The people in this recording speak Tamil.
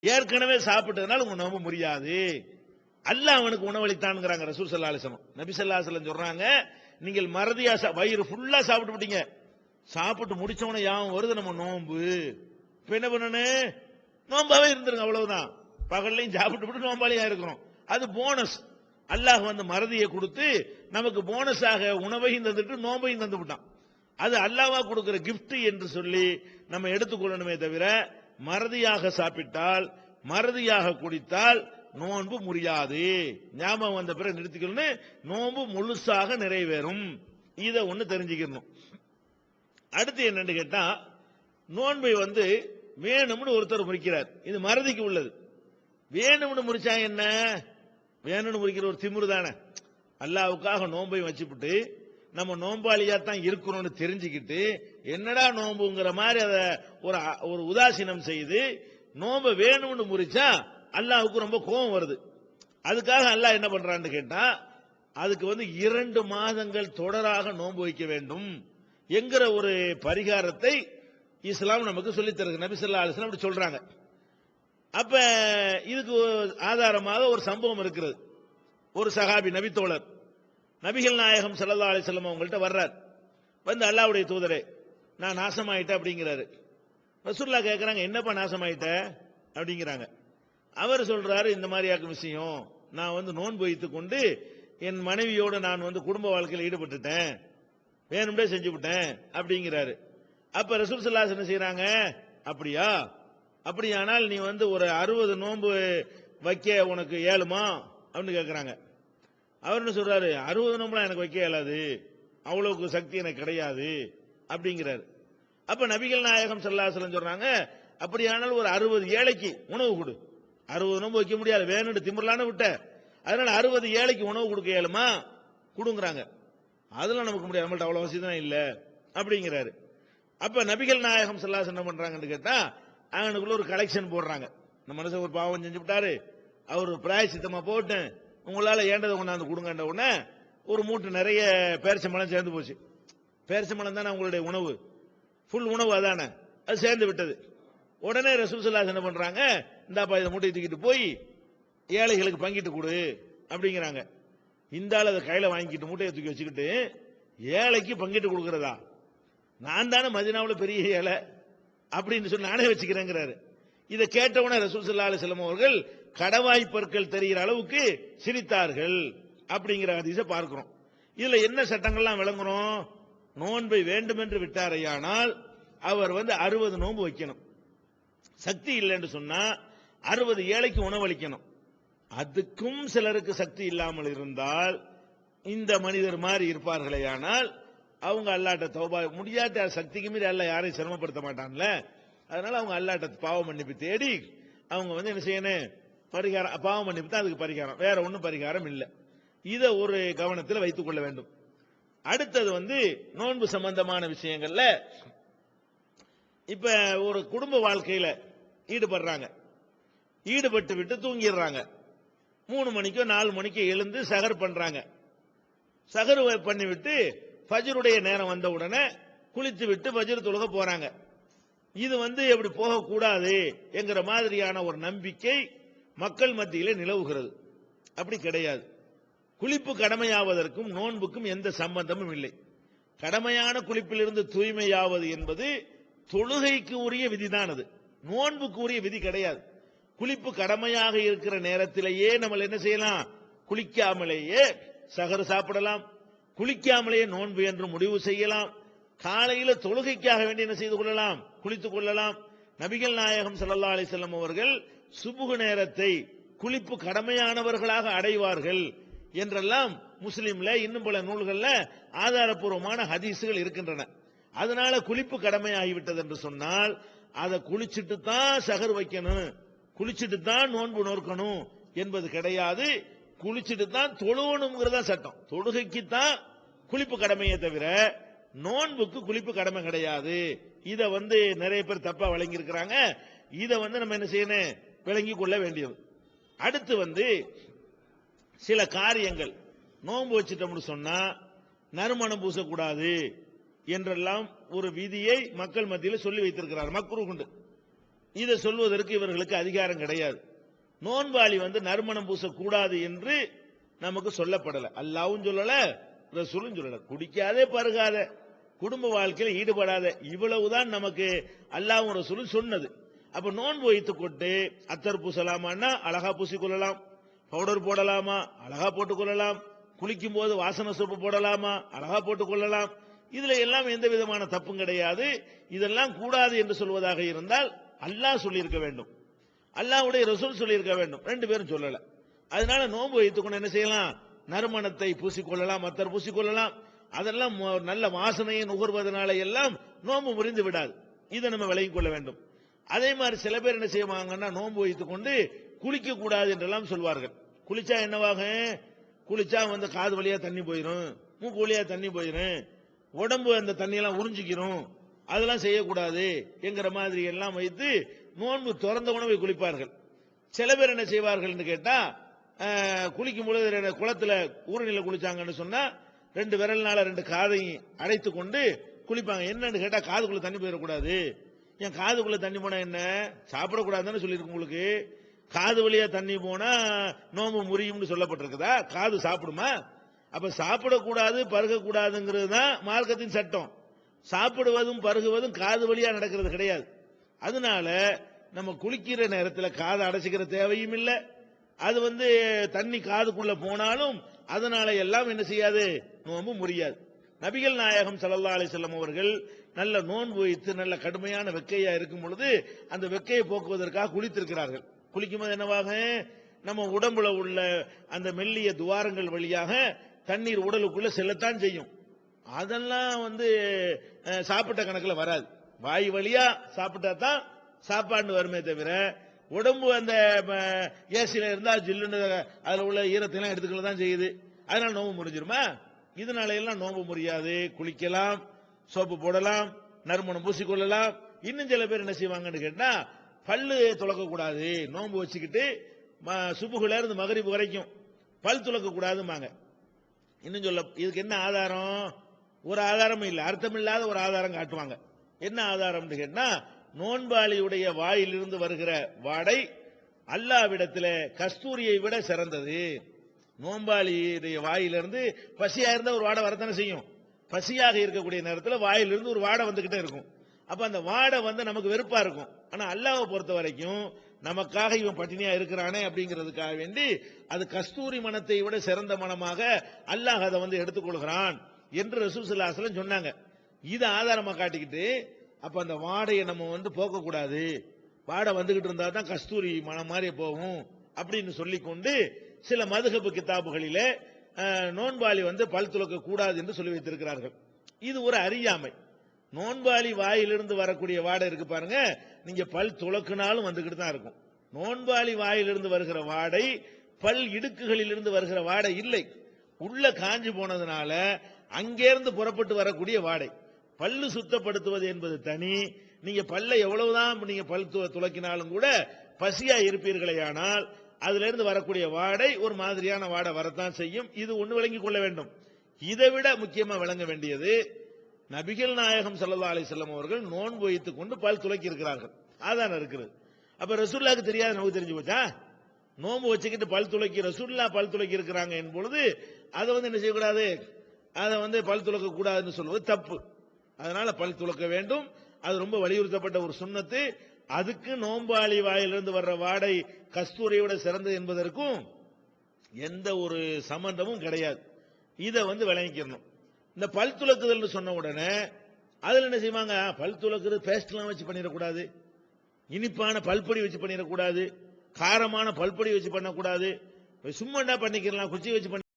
ஏற்கனவே சாப்பிட்டதுனால உங்க நோம்பு முடியாது அல்லாஹ் அவனுக்கு உணவளித்தான்ங்கிறாங்க ரசூல் சல்லா அலிஸ்லாம் நபி சொல்றாங்க நீங்கள் மறதியா சா- வயிறு ஃபுல்லா சாப்பிட்டு விட்டீங்க. சாப்பிட்டு முடிச்சவன யாவும் வருது நம்ம நோம்பு. இப்ப என்ன பண்ணனு? நோம்பாவே இருந்துருங்க அவ்வளவுதான். பகல்லையும் சாப்பிட்டு விட்டு நோம்பாலையா இருக்கிறோம். அது போனஸ் அல்லாஹ் வந்து மறதியை கொடுத்து நமக்கு போனஸாக உணவையும் தந்துட்டு நோம்பையும் தந்து விட்டான். அது அல்லாவா கொடுக்கிற கிஃப்ட் என்று சொல்லி நம்ம எடுத்துக்கொள்ளணுமே தவிர மறதியாக சாப்பிட்டால் மறதியாக குடித்தால் நோன்பு முடியாது. ஞாபகம் வந்த பிறகு நிறுத்திக்கணும் நோன்பு முழுசாக நிறைவேறும். இதை ஒண்ணு தெரிஞ்சுக்கணும். அடுத்து என்னன்னு கேட்டா நோன்பை வந்து வேணும்னு ஒருத்தர் முறிக்கிறார். இது மறதிக்கு உள்ளது. வேணும்னு முறிச்சா என்ன? வேணும்னு முறிக்கிற ஒரு திமிரு தானே அல்லாவுக்காக நோன்பை வச்சுப்புட்டு நம்ம நோம்பாளியா தான் இருக்கிறோம்னு தெரிஞ்சுக்கிட்டு என்னடா நோம்புங்கிற மாதிரி அதை ஒரு ஒரு உதாசீனம் செய்து நோம்ப வேணும்னு முறிச்சா அல்லாஹுக்கு ரொம்ப கோபம் வருது. அதுக்காக அல்லாஹ் என்ன பண்றான்னு கேட்டா அதுக்கு வந்து இரண்டு மாதங்கள் தொடராக நோன்பு வைக்க வேண்டும் என்கிற ஒரு பரிகாரத்தை இஸ்லாம் நமக்கு சொல்லி தருது. நபிசல்லா அலிஸ்லாம் அப்படி சொல்றாங்க. அப்ப இதுக்கு ஆதாரமாக ஒரு சம்பவம் இருக்கிறது. ஒரு சகாபி நபித்தோழர். நபிகள் நாயகம் சல்லா அலைஹி வஸல்லம் அவங்கள்ட்ட வர்றார். வந்து அல்லாவுடைய தூதரே நான் நாசமாயிட்டேன் அப்படிங்கிறாரு. ரசூல்லா கேட்குறாங்க என்னப்பா நாசமாயிட்ட? அப்படிங்கிறாங்க. அவர் சொல்றாரு இந்த மாதிரியாக்கும் விஷயம். நான் வந்து நோன்பு வைத்துக் கொண்டு என் மனைவியோடு நான் வந்து குடும்ப வாழ்க்கையில் ஈடுபட்டுட்டேன். வேணும்டே செஞ்சு விட்டேன் அப்படிங்கிறாரு. அப்ப ரசூல் சல்லாஸ் என்ன செய்யறாங்க அப்படியா? அப்படியானால் நீ வந்து ஒரு அறுபது நோன்பு வைக்க உனக்கு ஏழுமா அப்படின்னு கேட்குறாங்க அவர் என்ன சொல்றாரு அறுபது நோம்புலாம் எனக்கு வைக்க இயலாது அவ்வளவுக்கு சக்தி எனக்கு கிடையாது அப்படிங்கிறாரு. அப்ப நபிகள் நாயகம் செல்லாசலம் சொல்றாங்க அப்படியானால் ஒரு அறுபது ஏழைக்கு உணவு கொடு. அறுபது நோம்பு வைக்க முடியாது வேணும்னு திமிரலான விட்ட அதனால அறுபது ஏழைக்கு உணவு கொடுக்க இயலுமா? கொடுங்கிறாங்க. அதெல்லாம் நமக்கு முடியாது நம்மள்ட்ட அவ்வளவு வசதி தான் இல்லை அப்படிங்கிறாரு. அப்ப நபிகள் நாயகம் ஸல்லல்லாஹு என்ன பண்றாங்கன்னு கேட்டா அவனுக்குள்ள ஒரு கலெக்ஷன் போடுறாங்க. நம்ம மனசு ஒரு பாவம் செஞ்சு விட்டாரு அவர் பிராயசித்தமா போட்டேன் உங்களால் ஏண்டதை கொண்டாந்து கொடுங்கன்ற உடனே ஒரு மூட்டை நிறைய பேரிச்சம்பழம் சேர்ந்து போச்சு. பேரிச்சம்பழம் தானே உங்களுடைய உணவு? ஃபுல் உணவு அதானே? அது சேர்ந்து விட்டது. உடனே ரசூசல்லாஸ் என்ன பண்ணுறாங்க இந்தாப்பா இதை மூட்டையை தூக்கிட்டு போய் ஏழைகளுக்கு பங்கிட்டு கொடு அப்படிங்கிறாங்க. இந்த ஆள் அதை கையில் வாங்கிட்டு மூட்டையை தூக்கி வச்சுக்கிட்டு ஏழைக்கு பங்கிட்டு கொடுக்குறதா? நான் தானே மதினாவில் பெரிய ஏழை அப்படின்னு சொல்லி நானே வச்சுக்கிறேங்கிறாரு. இதை கேட்டவுடனே ரசூசல்லா ஸல்லல்லாஹு அவர்கள் கடவாய் பற்கள் தெரிகிற அளவுக்கு சிரித்தார்கள் அப்படிங்கிற ஹதீஸை பார்க்கிறோம். இதுல என்ன சட்டங்கள்லாம் விளங்குறோம்? நோன்பை வேண்டுமென்று விட்டாரையானால் அவர் வந்து அறுபது நோன்பு வைக்கணும். சக்தி இல்லைன்னு சொன்னா அறுபது ஏழைக்கு உணவளிக்கணும். அதுக்கும் சிலருக்கு சக்தி இல்லாமல் இருந்தால் இந்த மனிதர் மாதிரி இருப்பார்களேயானால் அவங்க அல்லாட்ட தௌபா முடியாத சக்திக்கு மீறி அல்ல யாரையும் சிரமப்படுத்த மாட்டான்ல. அதனால அவங்க அல்லாட்ட பாவ மன்னிப்பு தேடி அவங்க வந்து என்ன செய்யணும்? பரிகாரம் பாவம் மன்னிப்பு தான் அதுக்கு பரிகாரம். வேற ஒன்றும் பரிகாரம் இல்லை. இதை ஒரு கவனத்தில் வைத்துக் கொள்ள வேண்டும். அடுத்தது வந்து நோன்பு சம்பந்தமான விஷயங்கள்ல இப்ப ஒரு குடும்ப வாழ்க்கையில ஈடுபடுறாங்க. ஈடுபட்டு விட்டு தூங்கிடுறாங்க. மூணு மணிக்கோ நாலு மணிக்கோ எழுந்து சகர் பண்றாங்க. சகர் பண்ணிவிட்டு ஃபஜ்ருடைய நேரம் வந்த உடனே குளித்து விட்டு பஜ்ரு தொழுக போறாங்க. இது வந்து எப்படி போகக்கூடாது என்கிற மாதிரியான ஒரு நம்பிக்கை மக்கள் மத்தியிலே நிலவுகிறது. அப்படி கிடையாது. குளிப்பு கடமையாவதற்கும் நோன்புக்கும் எந்த சம்பந்தமும் இல்லை. கடமையான குளிப்பிலிருந்து தூய்மையாவது என்பது தொழுகைக்கு உரிய விதிதான் அது நோன்புக்கு உரிய விதி கிடையாது. குளிப்பு கடமையாக இருக்கிற நேரத்திலேயே நம்ம என்ன செய்யலாம்? குளிக்காமலேயே சகரு சாப்பிடலாம். குளிக்காமலேயே நோன்பு என்று முடிவு செய்யலாம். காலையில தொழுகைக்காக வேண்டி என்ன செய்து கொள்ளலாம்? குளித்துக் கொள்ளலாம். நபிகள் நாயகம் சல்லா அலிசல்லம் அவர்கள் சுபுகு நேரத்தை குளிப்பு கடமையானவர்களாக அடைவார்கள் என்றெல்லாம் முஸ்லீம்ல இன்னும் பல நூல்கள்ல ஆதாரப்பூர்வமான ஹதீஸுகள் இருக்கின்றன. அதனால குளிப்பு கடமையாகிவிட்டது என்று சொன்னால் அதை குளிச்சுட்டு தான் சகர் வைக்கணும் குளிச்சுட்டு தான் நோன்பு நோக்கணும் என்பது கிடையாது. குளிச்சுட்டு தான் தொழுவணுங்கிறதா சட்டம். தொழுகைக்கு தான் குளிப்பு கடமையே தவிர நோன்புக்கு குளிப்பு கடமை கிடையாது. இத வந்து நிறைய பேர் தப்பா வழங்கியிருக்கிறாங்க. இதை இத வந்து நம்ம என்ன செய்யணும்? விளங்கி கொள்ள வேண்டியது. அடுத்து வந்து சில காரியங்கள். நோன்பு வச்சுட்டோம்னு சொன்னா நறுமணம் பூசக்கூடாது என்றெல்லாம் ஒரு விதியை மக்கள் மத்தியில் சொல்லி வைத்திருக்கிறார். மக்குரு குண்டு. இதை சொல்வதற்கு இவர்களுக்கு அதிகாரம் கிடையாது. நோன்பாளி வந்து நறுமணம் பூசக்கூடாது என்று நமக்கு சொல்லப்படலை. அல்லாவும் சொல்லல ரசூலும் சொல்லல. குடிக்காதே பருகாத. குடும்ப வாழ்க்கையில் ஈடுபடாத. இவ்வளவுதான் நமக்கு அல்லாவும் ரசூலும் சொன்னது. அப்ப நோன்பு வைத்துக் கொண்டு அத்தர் பூசலாமான்னா அழகா பூசிக்கொள்ளலாம். பவுடர் போடலாமா? அழகா போட்டுக்கொள்ளலாம். குளிக்கும் போது வாசன சோப்பு போடலாமா? அழகா போட்டுக்கொள்ளலாம். இதுல எல்லாம் எந்த விதமான தப்பும் கிடையாது. இதெல்லாம் கூடாது என்று சொல்வதாக இருந்தால் அல்லாஹ் சொல்லியிருக்க வேண்டும். அல்லாஹ்வுடைய ரசூல் சொல்லியிருக்க வேண்டும். ரெண்டு பேரும் சொல்லல. அதனால நோன்பு வைத்துக்கொண்டு என்ன செய்யலாம்? நறுமணத்தை பூசிக்கொள்ளலாம் அத்தர் பூசிக்கொள்ளலாம். அதெல்லாம் நல்ல வாசனையை நுகர்வதனால எல்லாம் நோன்பு முறிந்து விடாது. இதை நம்ம விலகிக் கொள்ள வேண்டும். அதே மாதிரி சில பேர் என்ன செய்வாங்கன்னா நோன்பு வைத்துக் கொண்டு குளிக்க கூடாது என்றெல்லாம் சொல்வார்கள். குளிச்சா என்னவாகும் குளிச்சா வந்து காது வழியா தண்ணி போயிரும் மூக்கு வழியா தண்ணி போயிரும் உடம்பு அந்த தண்ணியெல்லாம் உறிஞ்சிக்கிறோம் அதெல்லாம் செய்யக்கூடாது என்கிற மாதிரி எல்லாம் வைத்து நோன்பு திறந்த உணவை குளிப்பார்கள். சில பேர் என்ன செய்வார்கள் என்று கேட்டா குளிக்கும் பொழுது குளத்துல ஊரணியில குளிச்சாங்கன்னு சொன்னா ரெண்டு விரல்னால ரெண்டு காதையும் அடைத்து கொண்டு குளிப்பாங்க. என்னன்னு கேட்டா காதுக்குள்ள தண்ணி போயிடக்கூடாது. என் காதுக்குள்ள தண்ணி போனா என்ன? சாப்பிடக்கூடாதுன்னு சொல்லியிருக்கு உங்களுக்கு. காது வழியா தண்ணி போனா நோம்பு முறியும்னு சொல்லப்பட்டிருக்குதா? காது சாப்பிடுமா? அப்ப சாப்பிடக்கூடாது பருகக்கூடாதுங்கிறது தான் மார்க்கத்தின் சட்டம். சாப்பிடுவதும் பருகுவதும் காது வழியா நடக்கிறது கிடையாது. அதனால நம்ம குளிக்கிற நேரத்தில் காதை அடைச்சிக்கிற தேவையும் இல்லை. அது வந்து தண்ணி காதுக்குள்ள போனாலும் அதனால எல்லாம் என்ன செய்யாது? நோம்பு முறியாது. நபிகள் நாயகம் சல்லா அலிசல்லம் அவர்கள் நல்ல நோன்பு வைத்து நல்ல கடுமையான வெக்கையா இருக்கும் பொழுது அந்த வெக்கையை போக்குவதற்காக குளித்திருக்கிறார்கள். குளிக்கும்போது என்னவாக? நம்ம உடம்புல உள்ள அந்த மெல்லிய துவாரங்கள் வழியாக தண்ணீர் உடலுக்குள்ள செல்லத்தான் செய்யும். அதெல்லாம் வந்து சாப்பிட்ட கணக்குல வராது. வாய் வழியா சாப்பிட்டா தான் சாப்பாடு வருமே தவிர உடம்பு அந்த ஏசியில் இருந்தா ஜில்லுன்னு அதுல உள்ள ஈரத்தையெல்லாம் எடுத்துக்கல தான் செய்யுது. அதனால நோம்பு முடிஞ்சிருமா? இதனால எல்லாம் நோம்பு முடியாது. குளிக்கலாம். சோப்பு போடலாம் நறுமணம் பூசிக்கொள்ளலாம். இன்னும் சில பேர் என்ன செய்வாங்கன்னு கேட்டா பல்லு துளக்க கூடாது நோன்பு வச்சுக்கிட்டு ம- இருந்து மகரிப்பு வரைக்கும் பல் துளக்க கூடாதுமாங்க இன்னும் சொல்ல இதுக்கு என்ன ஆதாரம்? ஒரு ஆதாரமும் இல்லை. அர்த்தமில்லாத ஒரு ஆதாரம் காட்டுவாங்க. என்ன ஆதாரம்னு கேட்டா நோன்பாளியுடைய வாயிலிருந்து வருகிற வாடை அல்லாவிடத்தில் கஸ்தூரியை விட சிறந்தது. நோன்பாளியுடைய வாயிலிருந்து பசியா இருந்தால் ஒரு வாடை வரத்தானே செய்யும். பசியாக இருக்கக்கூடிய நேரத்தில் வாயிலிருந்து ஒரு வாடை வந்துகிட்டே இருக்கும். அப்ப அந்த வாடை வந்து நமக்கு வெறுப்பா இருக்கும். ஆனா அல்லாவை பொறுத்த வரைக்கும் நமக்காக இவன் பட்டினியா இருக்கிறானே அப்படிங்கிறதுக்காக வேண்டி அது கஸ்தூரி மனத்தை விட சிறந்த மனமாக அல்லாஹ் அதை வந்து எடுத்துக்கொள்கிறான் என்று ரசூல் சொன்னாங்க. இதை ஆதாரமா காட்டிக்கிட்டு அப்ப அந்த வாடையை நம்ம வந்து போக்கக்கூடாது. வாடை வந்துகிட்டு இருந்தா தான் கஸ்தூரி மனம் மாதிரி போகும் அப்படின்னு சொல்லிக்கொண்டு சில மதுகப்பு கித்தாபுகளிலே நோன்பாளி வந்து பல் துளக்க கூடாது என்று சொல்லி வைத்திருக்கிறார்கள். இது ஒரு அறியாமை. நோன்பாளி வாயிலிருந்து வரக்கூடிய வாடை இருக்கு பாருங்க. நீங்க பல் துளக்குனாலும் வந்துகிட்டு தான் இருக்கும். நோன்பாளி வாயிலிருந்து வருகிற வாடை பல் இடுக்குகளிலிருந்து வருகிற வாடை இல்லை. உள்ள காஞ்சு போனதுனால அங்கேருந்து புறப்பட்டு வரக்கூடிய வாடை. பல்லு சுத்தப்படுத்துவது என்பது தனி. நீங்க பல்ல எவ்வளவுதான் நீங்க பல் து- துலக்கினாலும் கூட பசியா இருப்பீர்களே ஆனால் இருந்து வரக்கூடிய வாடை ஒரு மாதிரியான வாடை வரத்தான் செய்யும். இது ஒண்ணு விளங்கிக் கொள்ள வேண்டும். இதை விட முக்கியமா விளங்க வேண்டியது நபிகள் நாயகம் சல்லா அலி செல்லம் அவர்கள் நோன்பு வைத்துக் கொண்டு பல் துலக்கி இருக்கிறார்கள். அதான் இருக்குது அப்ப ரசூல்லாக்கு தெரியாது நமக்கு தெரிஞ்சு போச்சா? நோன்பு வச்சுக்கிட்டு பல் துளக்கி ரசூல்லா பல் துலக்கி இருக்கிறாங்க என்பொழுது அதை வந்து என்ன செய்யக்கூடாது? அதை வந்து பல் துளக்க கூடாதுன்னு சொல்வது தப்பு. அதனால பல் துலக்க வேண்டும். அது ரொம்ப வலியுறுத்தப்பட்ட ஒரு சுண்ணத்து. அதுக்கு நோம்பாளி வாயிலிருந்து வர்ற வாடை கஸ்தூரியோட சிறந்தது என்பதற்கும் எந்த ஒரு சம்பந்தமும் கிடையாது. இதை வந்து விளங்கிக்கணும். இந்த பல் துலக்குதல்னு சொன்ன உடனே அதுல என்ன செய்வாங்க? பல் துலக்குறது பேஸ்ட்லாம் வச்சு பண்ணிடக்கூடாது இனிப்பான பல்பொடி வச்சு பண்ணிடக்கூடாது காரமான பல்பொடி வச்சு பண்ணக்கூடாது சும்மா என்ன பண்ணிக்கலாம் குச்சி வச்சு